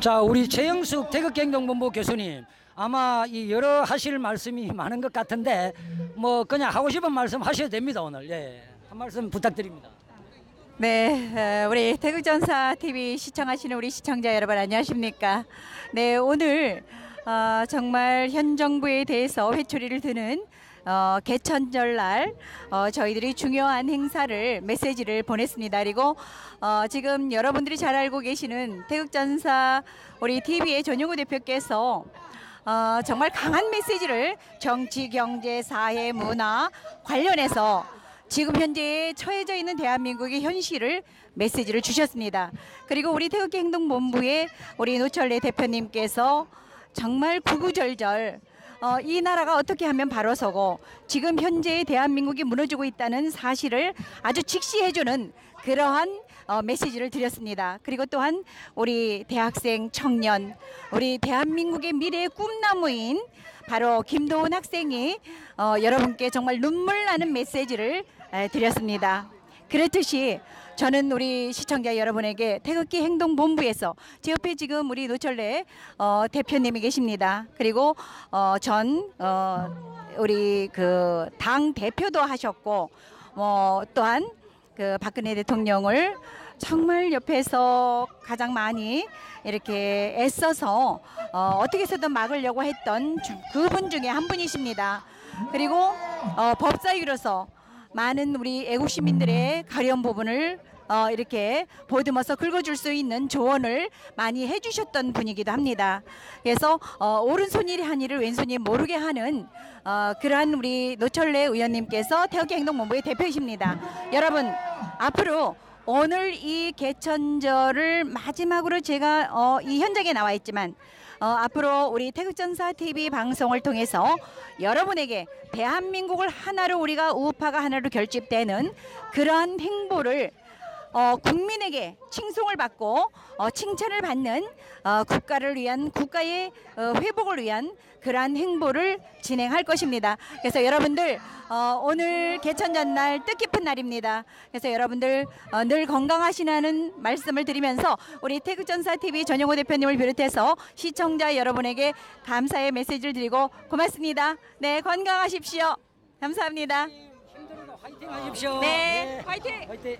자, 우리 최영숙 태극행동본부 교수님. 아마 이 여러 하실 말씀이 많은 것 같은데 뭐 그냥 하고 싶은 말씀 하셔도 됩니다 오늘 예. 한 말씀 부탁드립니다. 네, 어, 우리 태극전사 TV 시청하시는 우리 시청자 여러분 안녕하십니까? 네, 오늘 어, 정말 현 정부에 대해서 회초리를 드는 어, 개천절 날 어, 저희들이 중요한 행사를 메시지를 보냈습니다. 그리고 어, 지금 여러분들이 잘 알고 계시는 태극전사 우리 TV의 전용우 대표께서 어, 정말 강한 메시지를 정치, 경제, 사회, 문화 관련해서 지금 현재 처해져 있는 대한민국의 현실을 메시지를 주셨습니다. 그리고 우리 태극기 행동본부의 우리 노철래 대표님께서 정말 구구절절 어, 이 나라가 어떻게 하면 바로 서고 지금 현재 대한민국이 무너지고 있다는 사실을 아주 직시해주는 그러한 어, 메시지를 드렸습니다. 그리고 또한 우리 대학생 청년, 우리 대한민국의 미래의 꿈나무인 바로 김도훈 학생이 어, 여러분께 정말 눈물 나는 메시지를 에, 드렸습니다. 그렇듯이 저는 우리 시청자 여러분에게 태극기 행동 본부에서 제 옆에 지금 우리 노철래 어, 대표님이 계십니다. 그리고 어, 전 어, 우리 그 당 대표도 하셨고 뭐 또한 그 박근혜 대통령을 정말 옆에서 가장 많이 이렇게 애써서 어, 어떻게 해서든 막으려고 했던 주- 그분 중에 한 분이십니다. 그리고 어, 법사위로서 많은 우리 애국 시민들의 가려운 부분을 어, 이렇게 보듬어서 긁어줄 수 있는 조언을 많이 해주셨던 분이기도 합니다. 그래서 어, 오른손이 한 일을 왼손이 모르게 하는 어, 그러한 우리 노철래 의원님께서 태극기 행동본부의 대표이십니다. 여러분 앞으로 오늘 이 개천절을 마지막으로 제가 어, 이 현장에 나와 있지만 어, 앞으로 우리 태극전사 TV 방송을 통해서 여러분에게 대한민국을 하나로 우리가 우파가 하나로 결집되는 그러한 행보를 어, 국민에게 칭송을 받고 어, 칭찬을 받는 어, 국가를 위한 국가의 어, 회복을 위한 그러한 행보를 진행할 것입니다. 그래서 여러분들 어, 오늘 개천전날 뜻깊은 날입니다. 그래서 여러분들 어, 늘 건강하시라는 말씀을 드리면서 우리 태극전사 TV 전용호 대표님을 비롯해서 시청자 여러분에게 감사의 메시지를 드리고 고맙습니다. 네 건강하십시오. 감사합니다. 힘들어도 화이팅 하십시오. 네, 화이팅! 화이팅.